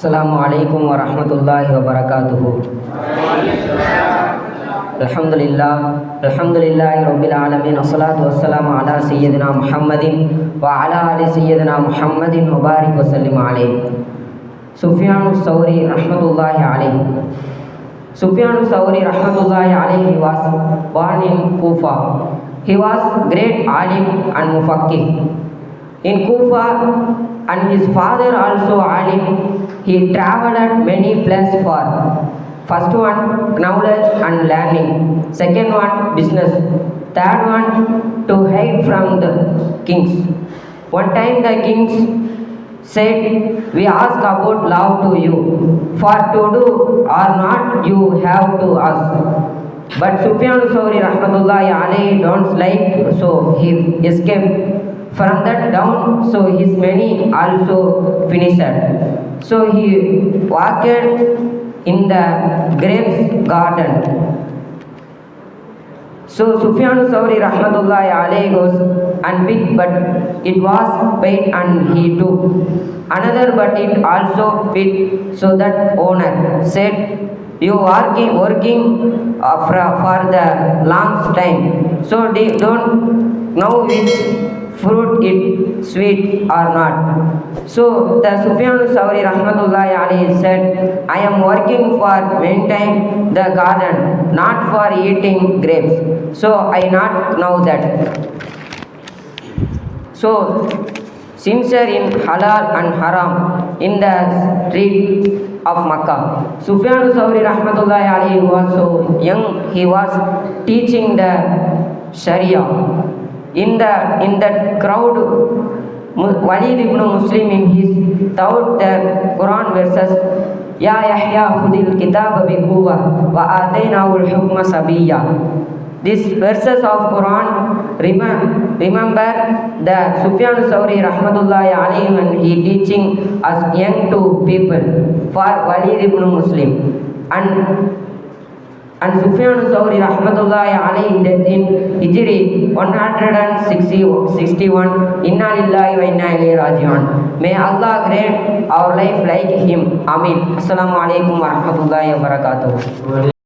السلام عليكم ورحمة الله وبركاته الحمد لله الحمد لله رب العالمين والصلاة والسلام على سيدنا محمد وعلى آل سيدنا محمد وبارك وسلم عليه سفيان الثوري رحمة الله عليه Sufyan Sauri rahmatullahi alayhi was born in Kufa. He was great alim and mufakkih. In Kufa and his father also alim, he traveled at many places for first one knowledge and learning, second one business, third one to hide from the kings. One time the kings said, We ask about love to you. For to do or not, you have to ask. But Sufyan Sauri Rahmatullahi alayhi don't like, so he escaped from that down, so his many also finished. So he walked in the grapes garden. So Sufyan Sauri Rahmatullahi alayhi goes and picked, but it was paid and he took. Another, but it also picked. So that owner said, You are working uh, for, for the long time. So don't know which fruit it sweet or not. So the Sufyan Sauri Rahmatullahi alayhi said, I am working for maintaining the garden, not for eating grapes. So I not know that. So sincere in halal and haram in the street of Makkah. Sufyan Sauri Rahmatullahi alayhi was so young, he was teaching the Sharia. In the in that crowd, Mu- Walid ibn Muslim in his thought the Quran verses Ya Yahya khudil kitab bi quwwa wa atainahu al-hukma sabiyya these verses of Quran remember, remember the Sufyan Sauri Rahmatullahi alayhi when he teaching us young to people for Walid ibn Muslim and and Sufyan Thawri அஹமதுல்லாய் அலை died in Hijri one hundred and sixty sixty one இன்னாலில்லாய் வைனா இலே ராஜிவான் may Allah great our life like him Ameen அஸ்லாம் வலைக்கம் வரமத்துல்லாய் வரகாத்து